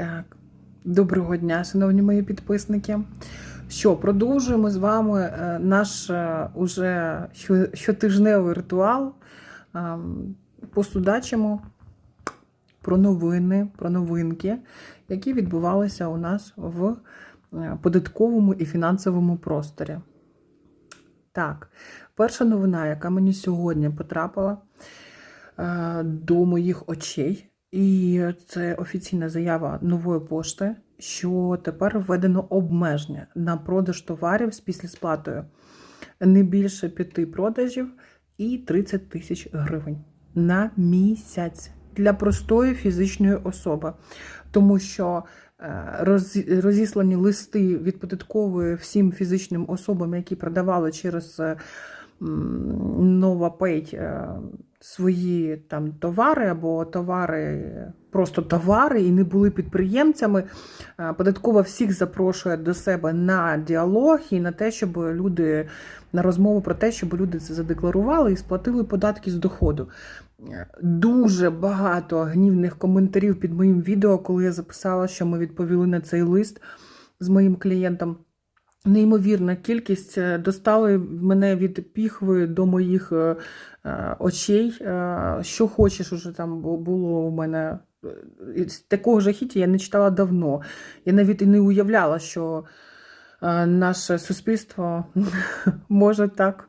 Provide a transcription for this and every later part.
Так, доброго дня, шановні мої підписники. Що, продовжуємо з вами е, наш е, уже щотижневий ритуал. Ем, Посудачимо про новини, про новинки, які відбувалися у нас в е, податковому і фінансовому просторі. Так, перша новина, яка мені сьогодні потрапила до моїх очей, і це офіційна заява нової пошти, що тепер введено обмеження на продаж товарів з післясплатою. Не більше п'яти продажів і 30 тисяч гривень на місяць для простої фізичної особи, тому що е, роз- розіслані листи від податкової всім фізичним особам, які продавали через м, NovaPay е, свої там товари або товари, просто товари, і не були підприємцями. Е, Податкова всіх запрошує до себе на діалог і на те, щоб люди на розмову про те, щоб люди це задекларували і сплатили податки з доходу. Дуже багато гнівних коментарів під моїм відео, коли я записала, що ми відповіли на цей лист з моїм клієнтом. Неймовірна кількість е, достали мене від піхви до моїх е, е, очей. Що хочеш, уже там бу- було у мене. Такого жахіття я не читала давно. Я навіть і не уявляла, що наше суспільство може так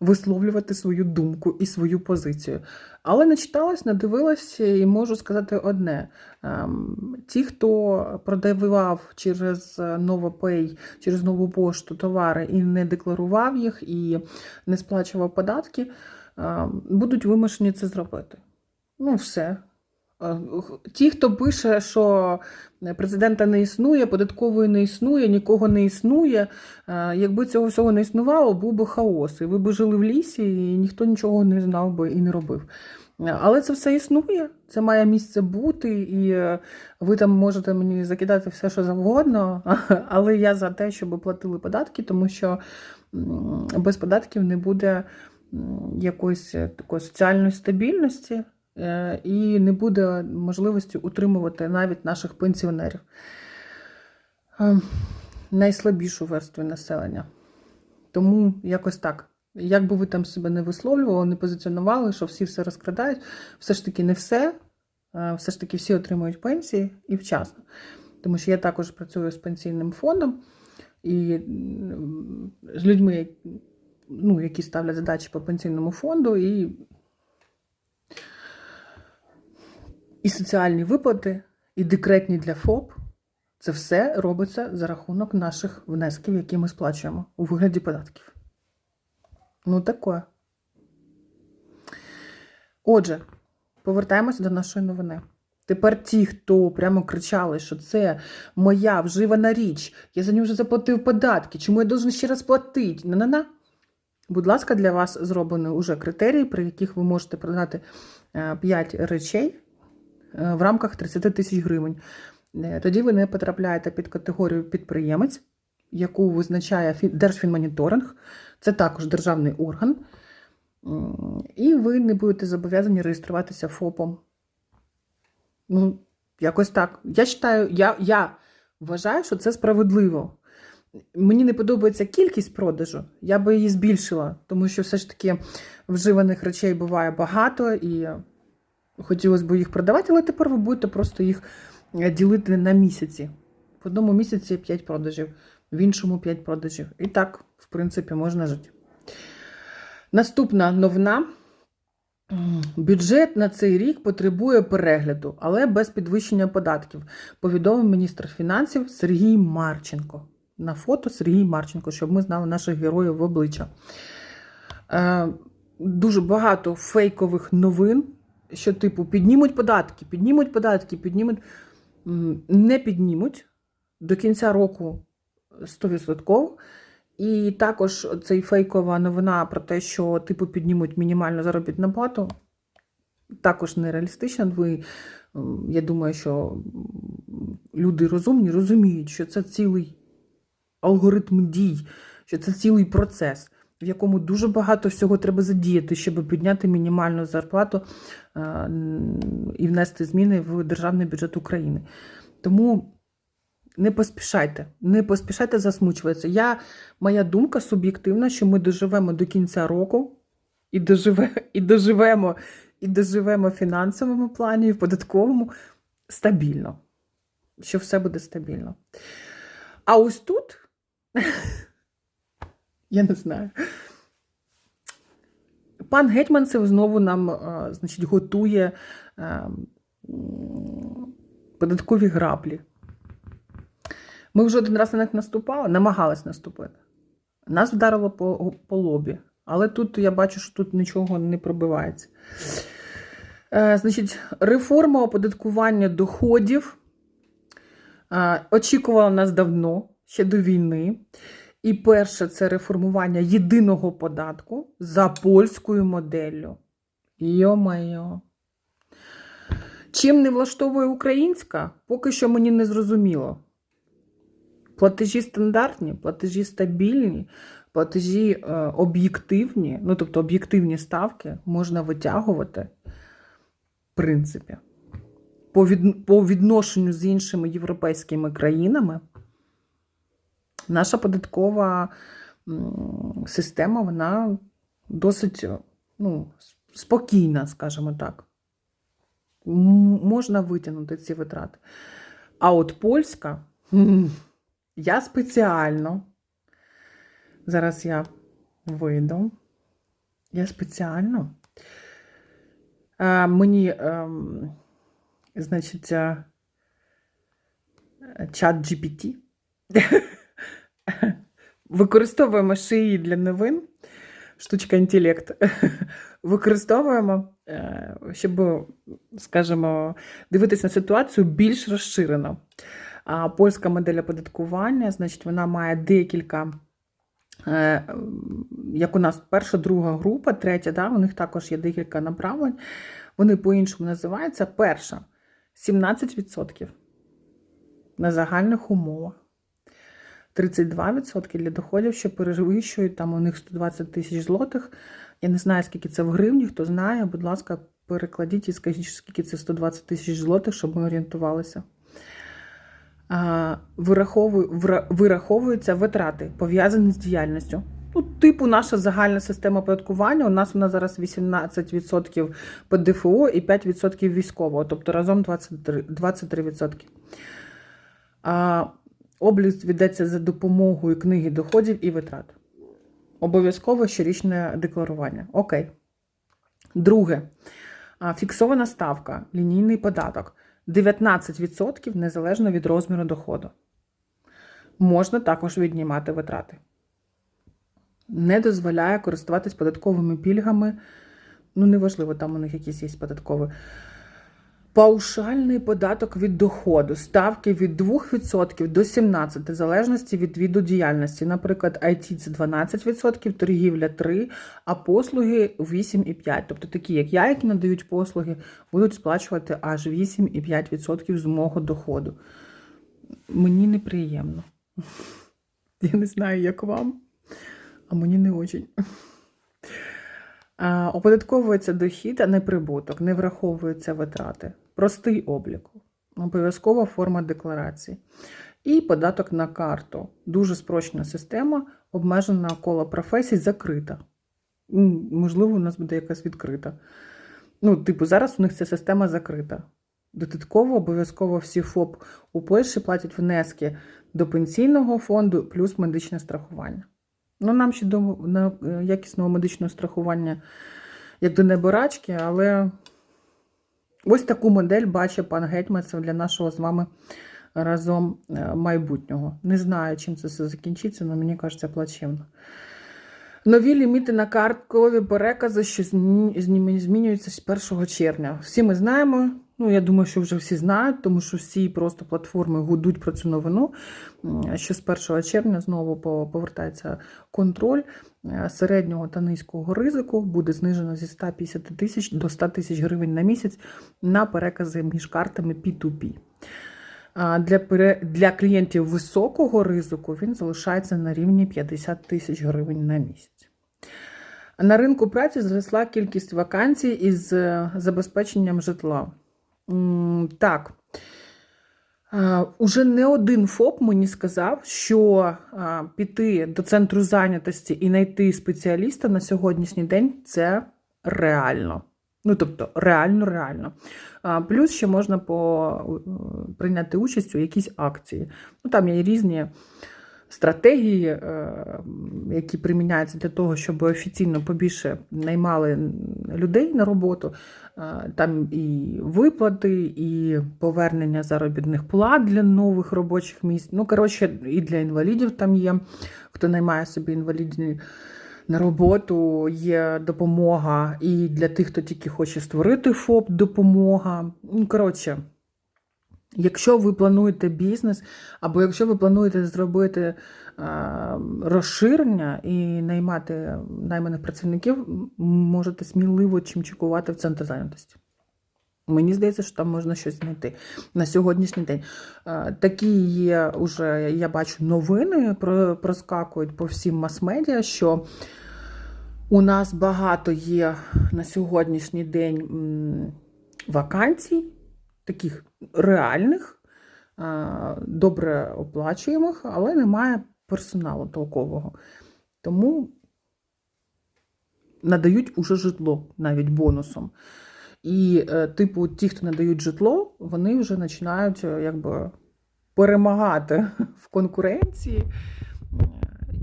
висловлювати свою думку і свою позицію. Але не читалась, не дивилася і можу сказати одне: Ем, ті, хто продавав через Новопей, через нову пошту товари і не декларував їх, і не сплачував податки, ем, будуть вимушені це зробити. Ну, все. Е, Ті, хто пише, що президента не існує, податкової не існує, нікого не існує. е, Якби цього всього не існувало, був би хаос. І ви б жили в лісі, і ніхто нічого не знав би і не робив. Е, Але це все існує, це має місце бути, і ви там можете мені закидати все, що завгодно, але я за те, щоб платили податки, тому що без податків не буде якоїсь такої соціальної стабільності і не буде можливості утримувати навіть наших пенсіонерів. Е, Найслабішу верству населення. Тому якось так. Як би ви там себе не висловлювали, не позиціонували, що всі все розкрадають, все ж таки не все. Е, Все ж таки всі отримують пенсії і вчасно. Тому що я також працюю з пенсійним фондом і з людьми, ну, які ставлять задачі по пенсійному фонду, і, і соціальні виплати, і декретні для ФОП. Це все робиться за рахунок наших внесків, які ми сплачуємо у вигляді податків. Ну, таке. Отже, повертаємося до нашої новини. Тепер ті, хто прямо кричали, що це моя вживана річ, я за нього вже заплатив податки, чому я должен ще раз платити? На-на-на. Будь ласка, для вас зроблені вже критерії, при яких ви можете продати 5 речей е, в рамках 30 тисяч гривень. Е, Тоді ви не потрапляєте під категорію підприємець, яку визначає Держфінмоніторинг. Це також державний орган. І ви не будете зобов'язані реєструватися ФОПом. Ну, якось так. Я вважаю, я, я вважаю, що це справедливо. Мені не подобається кількість продажу, я би її збільшила, тому що все ж таки вживаних речей буває багато і хотілося б їх продавати, але тепер ви будете просто їх е, ділити на місяці. В одному місяці 5 продажів, в іншому 5 продажів. І так, в принципі, можна жити. Наступна новина. Бюджет на цей рік потребує перегляду, але без підвищення податків, повідомив міністр фінансів Сергій Марченко. На фото Сергій Марченко, щоб ми знали наших героїв в обличчя. Е, дуже багато фейкових новин, що, типу, піднімуть податки, піднімуть податки, піднімуть. Не піднімуть до кінця року 100%. І також цей фейкова новина про те, що типу піднімуть мінімальну заробітну плату, також нереалістична. Ви, я думаю, що люди розумні розуміють, що це цілий алгоритм дій, що це цілий процес. В якому дуже багато всього треба задіяти, щоб підняти мінімальну зарплату е, і внести зміни в державний бюджет України. Тому не поспішайте, не поспішайте засмучуватися. Я, моя думка суб'єктивна, що ми доживемо до кінця року і, доживе, і доживемо, і доживемо в фінансовому плані, і в податковому стабільно. Що все буде стабільно. А ось тут, я не знаю. Пан Гетьманцев знову нам е, значить, готує е, податкові граблі. Ми вже один раз на них наступали, намагались наступити. Нас вдарило по, по лобі. Але тут я бачу, що тут нічого не пробивається. Е, значить, реформа оподаткування доходів очікувала нас давно, ще до війни. І перше це реформування єдиного податку за польською моделлю. Йо-майо. Чим не влаштовує українська, поки що мені не зрозуміло. Платежі стандартні, платежі стабільні, платежі е, об'єктивні, ну тобто об'єктивні ставки можна витягувати, в принципі, по, від, по відношенню з іншими європейськими країнами. Наша податкова система, вона досить ну, спокійна, скажімо так. Можна витягнути ці витрати. А от польська, я спеціально, зараз я вийду, я спеціально, е, мені, ем, значить, е, чат GPT. Використовуємо шиї для новин, штучка інтелект. Використовуємо, е, щоб, скажімо, дивитися на ситуацію більш розширено. А польська модель оподаткування, значить, вона має декілька, е, як у нас перша, друга група, третя, да, у них також є декілька направлень. Вони по-іншому називаються. Перша 17% на загальних умовах. 32% для доходів, що перевищують там у них 120 тисяч злотих. Я не знаю, скільки це в гривні, хто знає, будь ласка, перекладіть і скажіть, скільки це 120 тисяч злотих, щоб ми орієнтувалися. Вираховую- Вираховуються витрати, пов'язані з діяльністю. Ну, типу, наша загальна система оподаткування. У нас вона зараз 18% ПДФО і 5% військового, тобто разом 23%. 23%. Облік ведеться за допомогою книги доходів і витрат. Обов'язково щорічне декларування. Окей. Друге. Фіксована ставка, лінійний податок 19% незалежно від розміру доходу. Можна також віднімати витрати. Не дозволяє користуватись податковими пільгами. Ну, неважливо, там у них якісь є податкові. Паушальний податок від доходу, ставки від 2% до 17%, в залежності від виду діяльності. Наприклад, IT це 12%, торгівля 3%, а послуги 8,5%. Тобто такі, як я, які надають послуги, будуть сплачувати аж 8,5% з мого доходу. Мені неприємно. Я не знаю, як вам, а мені не очень. Оподатковується дохід, а не прибуток, не враховуються витрати. Простий облік, обов'язкова форма декларації. І податок на карту. Дуже спрощена система, обмежена коло професій, закрита. Можливо, у нас буде якась відкрита. Ну, типу, зараз у них ця система закрита. Додатково обов'язково всі ФОП у Польщі платять внески до пенсійного фонду плюс медичне страхування. Ну, нам ще до е, якісного медичного страхування, як до неборачки, але ось таку модель бачить пан Гетьманцев для нашого з вами разом е, майбутнього. Не знаю, чим це все закінчиться, але мені кажеться плачевно. Нові ліміти на карткові перекази, що змі- змі- змінюються з 1 червня. Всі ми знаємо. Ну, я думаю, що вже всі знають, тому що всі просто платформи гудуть про цю новину, що з 1 червня знову повертається контроль е, середнього та низького ризику, буде знижено зі 150 тисяч до 100 тисяч гривень на місяць на перекази між картами P2P. А Для, для клієнтів високого ризику він залишається на рівні 50 тисяч гривень на місяць. На ринку праці зросла кількість вакансій із е, забезпеченням житла. Так. Уже не один ФОП мені сказав, що піти до центру зайнятості і знайти спеціаліста на сьогоднішній день це реально. Ну, тобто, реально, реально. Плюс ще можна по, е, прийняти участь у якійсь акції. Ну, там є різні стратегії, е, які приміняються для того, щоб офіційно побільше наймали людей на роботу. Е, Там і виплати, і повернення заробітних плат для нових робочих місць. Ну, коротше, і для інвалідів там є, хто наймає собі інвалідні на роботу, є допомога, і для тих, хто тільки хоче створити ФОП, допомога. Ну, коротше. Якщо ви плануєте бізнес, або якщо ви плануєте зробити е, розширення і наймати найманих працівників, можете сміливо чимчикувати в центр зайнятості. Мені здається, що там можна щось знайти на сьогоднішній день. Е, Такі є уже, я бачу, новини про- проскакують по всім мас-медіа, що у нас багато є на сьогоднішній день вакансій, таких реальних, добре оплачуємих, але немає персоналу толкового. Тому надають уже житло навіть бонусом. І, е, типу, ті, хто надають житло, вони вже починають е, якби перемагати в конкуренції е,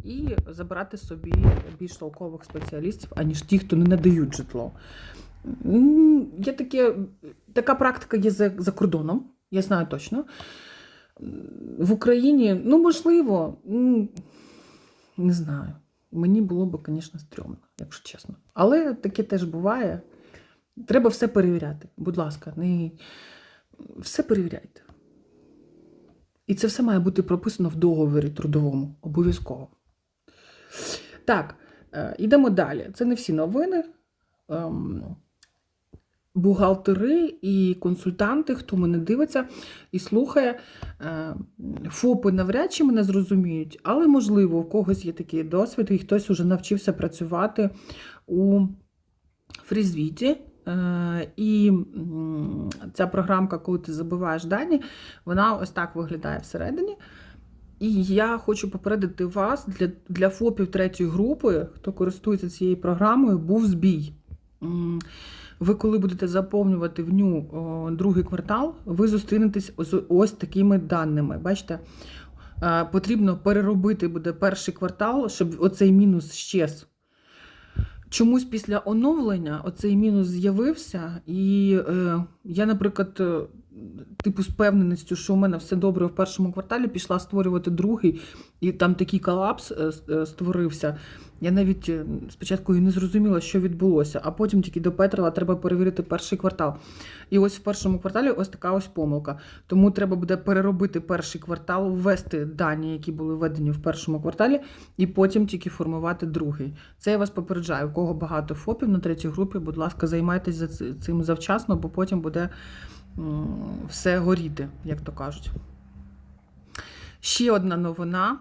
і забирати собі більш толкових спеціалістів, аніж ті, хто не надають житло. Є таке, така практика є за, за кордоном, я знаю точно. В Україні, ну, можливо, не знаю. Мені було б, звісно, стрьомно, якщо чесно. Але таке теж буває. Треба все перевіряти. Будь ласка, не... все перевіряйте. І це все має бути прописано в договорі трудовому, обов'язково. Так, е, йдемо далі. Це не всі новини. Бухгалтери і консультанти, хто мене дивиться і слухає, е, ФОПи навряд чи мене зрозуміють, але, можливо, у когось є такий досвід, і хтось вже навчився працювати у фрізвіті. Е, І ця програмка, коли ти забиваєш дані, вона ось так виглядає всередині. І я хочу попередити вас для, для ФОПів третьої групи, хто користується цією програмою, був збій. Ви, коли будете заповнювати в ню другий квартал, ви зустрінетесь з ось такими даними. Бачите, Е, потрібно переробити буде перший квартал, щоб оцей мінус щез. Чомусь після оновлення оцей мінус з'явився, і е, я, наприклад, типу з певненістю, що у мене все добре в першому кварталі, пішла створювати другий, і там такий колапс е, е, створився. Я навіть е, спочатку і не зрозуміла, що відбулося, а потім тільки допетрила, треба перевірити перший квартал. І ось в першому кварталі ось така ось помилка. Тому треба буде переробити перший квартал, ввести дані, які були введені в першому кварталі, і потім тільки формувати другий. Це я вас попереджаю. У кого багато ФОПів на третій групі, будь ласка, займайтесь цим завчасно, бо потім буде все горіти, як то кажуть. Ще одна новина.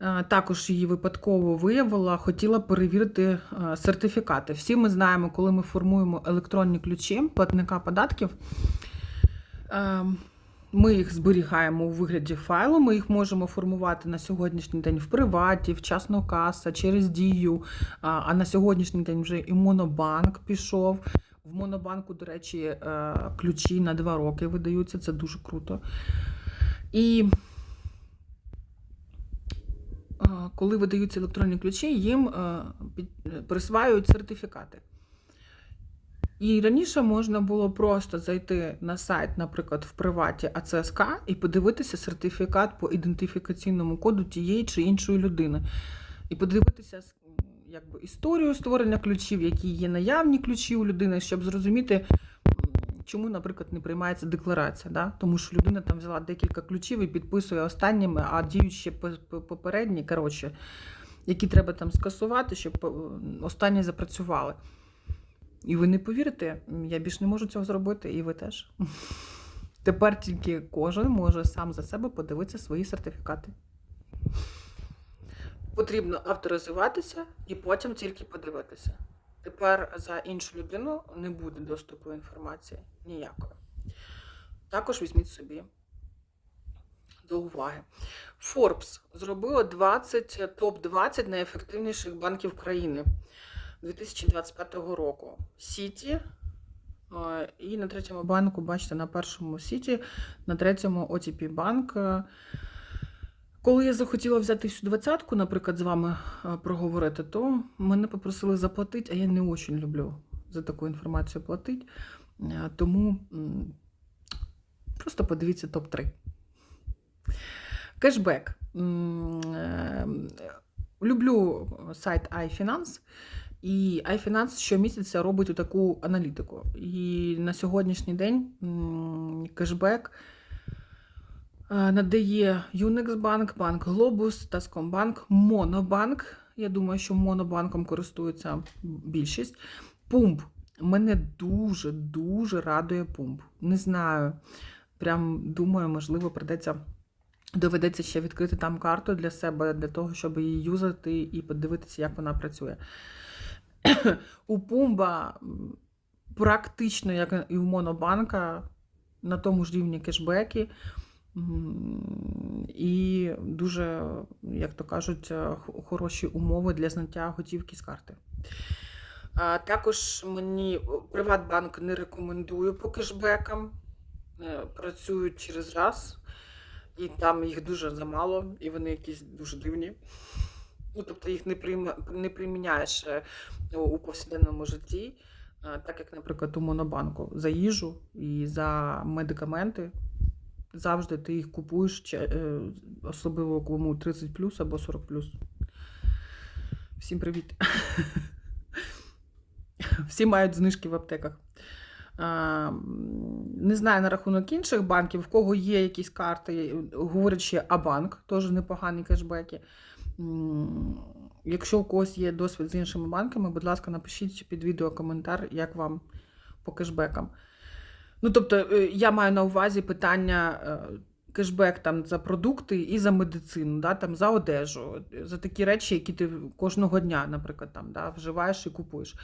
Е, Також її випадково виявила, хотіла перевірити е, сертифікати. Всі ми знаємо, коли ми формуємо електронні ключі платника податків. е, Ми їх зберігаємо у вигляді файлу. Ми їх можемо формувати на сьогоднішній день в приваті, вчасно каса, через дію. А на сьогоднішній день вже і Монобанк пішов. В Монобанку, до речі, е, ключі на два роки видаються. Це дуже круто. І е, коли видаються електронні ключі, їм е, присваюють сертифікати. І раніше можна було просто зайти на сайт, наприклад, в приваті АЦСК і подивитися сертифікат по ідентифікаційному коду тієї чи іншої людини. І подивитися якби, історію створення ключів, які є наявні ключі у людини, щоб зрозуміти, чому, наприклад, не приймається декларація. Да? Тому що людина там взяла декілька ключів і підписує останніми, а діють попередні, коротше, які треба там скасувати, щоб е, останні запрацювали. І ви не повірите, я більш не можу цього зробити, і ви теж. Тепер тільки кожен може сам за себе подивитися свої сертифікати. Потрібно авторизуватися і потім тільки подивитися. Тепер за іншу людину не буде доступу інформації ніякої. Також візьміть собі до уваги. Forbes зробило 20 топ-20 найефективніших банків країни 2025 року. Сіті. е, І на третьому банку, бачите, на першому Сіті, на третьому OTP банк. Коли я захотіла взяти всю двадцятку, наприклад, з вами е, проговорити, то мене попросили заплатити, а я не дуже люблю за таку інформацію платити. Е, Тому просто подивіться топ-3. Кешбек. Е, Люблю сайт iFinance. І iFinance щомісяця робить таку аналітику. І на сьогоднішній день кешбек надає Unixbank, Банк Globus, Таскомбанк, Монобанк. Я думаю, що Монобанком користується більшість. Пумп. Мене дуже-дуже радує пумп. Не знаю. Прям думаю, можливо, придеться. Доведеться ще відкрити там карту для себе, для того, щоб її юзати і подивитися, як вона працює. У Пумба практично, як і у Монобанка, на тому ж рівні кешбеки. І дуже, як то кажуть, е, хороші умови для зняття готівки з карти. Також мені Приватбанк не рекомендую по кешбекам. Е, Працюють через раз, і там їх дуже замало, і вони якісь дуже дивні. Ну, тобто їх не, прийма, не приміняєш е, у повсякденному житті, е, так як, наприклад, у Монобанку за їжу і за медикаменти. Завжди ти їх купуєш, е, особливо кому 30 або 40 Всім привіт. Всі мають знижки в аптеках. Не знаю на рахунок інших банків, в кого є якісь карти, говорять ще Абанк, теж непогані кешбеки. Якщо у когось є досвід з іншими банками, будь ласка, напишіть під відео коментар, як вам по кешбекам. Ну, тобто, е, я маю на увазі питання е, кешбек там за продукти і за медицину, да, там, за одежу, за такі речі, які ти кожного дня, наприклад, там, да, вживаєш і купуєш.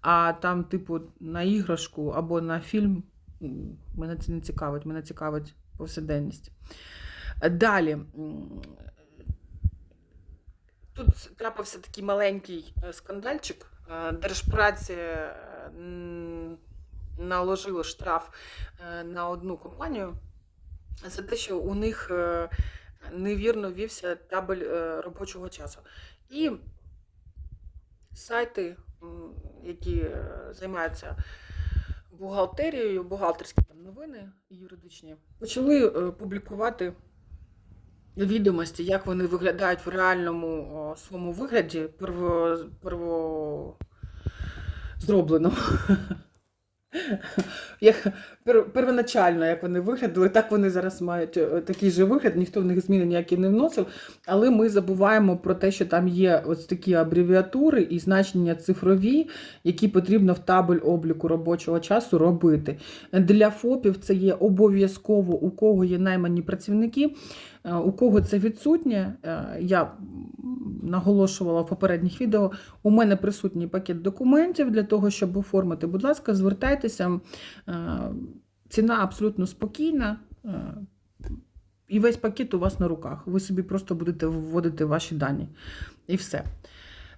А там, типу, на іграшку або на фільм мене це не цікавить, мене цікавить повсякденність. Далі. Тут трапився такий маленький е, скандальчик. Держпраці наложили штраф е, на одну компанію за те, що у них е, невірно вівся табель е, робочого часу. І сайти, які займаються бухгалтерією, бухгалтерські новини юридичні, почали публікувати відомості, як вони виглядають в реальному своєму вигляді, перво, перво... зробленому. Як, пер, первоначально, як вони виглядали, так вони зараз мають е, такий же вигляд, ніхто в них зміни ніякі не вносив. Але ми забуваємо про те, що там є ось такі абревіатури і значення цифрові, які потрібно в табель обліку робочого часу робити. Для ФОПів це є обов'язково, у кого є наймані працівники, у кого це відсутнє. е, Я наголошувала в попередніх відео. У мене присутній пакет документів для того, щоб оформити. Будь ласка, звертайтеся. Е, Ціна абсолютно спокійна. е, І весь пакет у вас на руках. Ви собі просто будете вводити ваші дані. І все.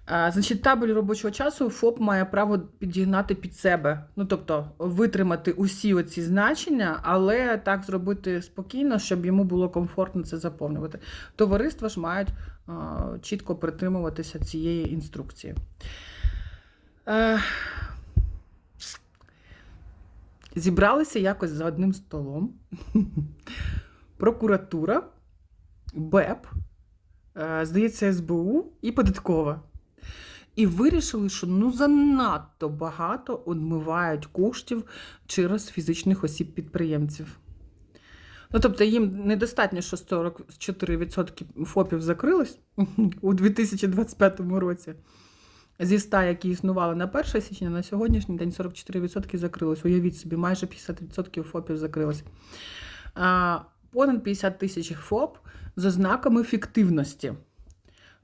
Значить, табель робочого часу ФОП має право підігнати під себе. Ну, тобто витримати усі оці значення, але так зробити спокійно, щоб йому було комфортно це заповнювати. Товариства ж мають чітко притримуватися цієї інструкції. Е, Зібралися якось за одним столом. Прокуратура, БЕП, е, здається, СБУ і податкова. І вирішили, що ну занадто багато одмивають коштів через фізичних осіб-підприємців. Ну, тобто їм недостатньо, що 44% ФОПів закрилось у 2025 році. Зі 100, які існували на 1 січня, на сьогоднішній день 44% закрилось. Уявіть собі, майже 50% ФОПів закрилось. Понад 50 тисяч ФОП з ознаками фіктивності.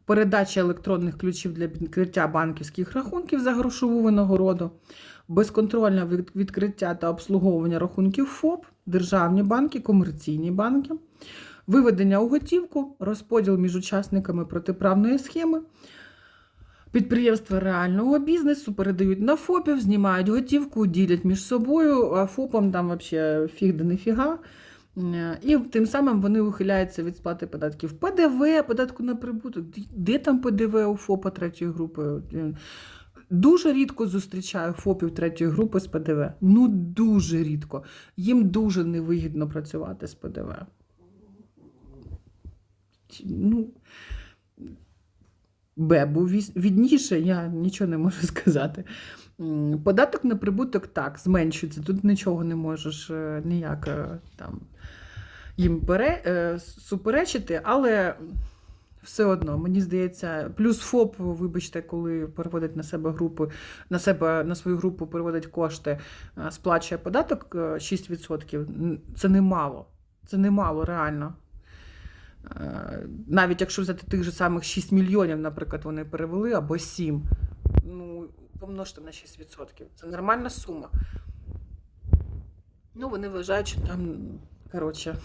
Передача електронних ключів для відкриття банківських рахунків за грошову винагороду, безконтрольне відкриття та обслуговування рахунків ФОП, державні банки, комерційні банки, виведення у готівку, розподіл між учасниками протиправної схеми. Підприємства реального бізнесу передають на ФОПів, знімають готівку, ділять між собою, а ФОПам там взагалі фіг да не фіга. Е, І тим самим вони ухиляються від сплати податків. ПДВ, податку на прибуток. Де там ПДВ у ФОПа третьої групи? Е, Дуже рідко зустрічаю ФОПів третьої групи з ПДВ. Ну, дуже рідко. Їм дуже невигідно працювати з ПДВ. Ну, Б був віс- відніше, я нічого не можу сказати. Податок на прибуток так, зменшується. Тут нічого не можеш е, ніяк е, там їм пере, е, суперечити, але все одно, мені здається, плюс ФОП, вибачте, коли переводить на себе групи, на себе на свою групу переводить кошти, сплачує податок е, 6%. Н- Це немало. Це немало реально. Навіть якщо взяти тих же самих 6 мільйонів, наприклад, вони перевели або 7, ну, помножте на 6%. Це нормальна сума. Ну, вони вважають, що там, коротше,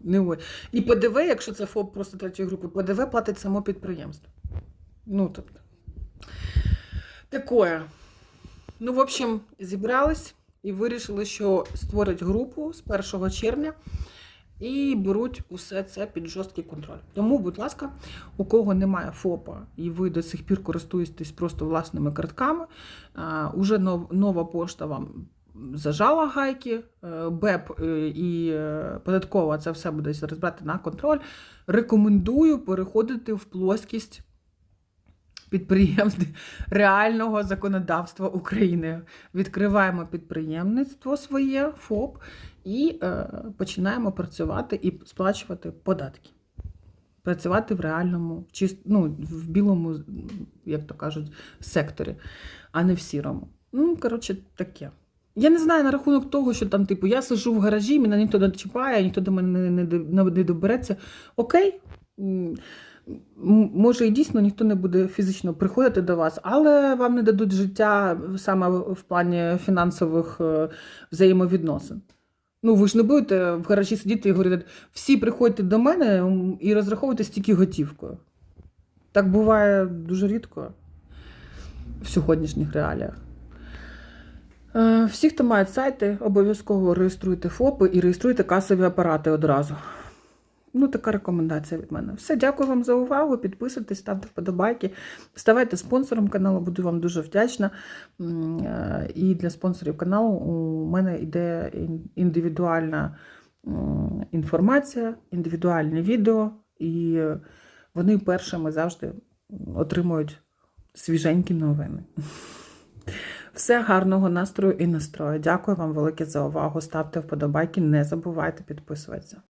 не ой. І ПДВ, якщо це ФОП просто третьої групи, ПДВ платить само підприємство. Ну, тобто. Такое. Ну, в общем, зібрались і вирішили, що створять групу з 1 червня і беруть усе це під жорсткий контроль. Тому, будь ласка, у кого немає ФОПа і ви до сих пір користуєтесь просто власними картками, уже нов- нова пошта вам зажала гайки, е, БЕП е, і е, податкова це все буде зараз брати на контроль. Рекомендую переходити в плоскість підприємств реального законодавства України. Відкриваємо підприємництво своє, ФОП, і е, починаємо працювати і сплачувати податки. Працювати в реальному, чист, ну, в білому, як то кажуть, секторі, а не в сірому. Ну, коротше, таке. Я не знаю на рахунок того, що там, типу, я сижу в гаражі, мене ніхто не чіпає, ніхто до мене не, добереться. Окей. Може, і дійсно ніхто не буде фізично приходити до вас, але вам не дадуть життя саме в плані фінансових е, взаємовідносин. Ну, ви ж не будете в гаражі сидіти і говорити, всі приходьте до мене і розраховуйте стільки готівкою. Так буває дуже рідко в сьогоднішніх реаліях. Е, Всі, хто мають сайти, обов'язково реєструйте ФОПи і реєструйте касові апарати одразу. Ну, така рекомендація від мене. Все, дякую вам за увагу. Підписуйтесь, ставте вподобайки, ставайте спонсором каналу, буду вам дуже вдячна. Е, І для спонсорів каналу у мене йде індивідуальна інформація, індивідуальні відео, і вони першими завжди отримують свіженькі новини. Все гарного настрою і настрою. Дякую вам велике за увагу. Ставте вподобайки, не забувайте підписуватися.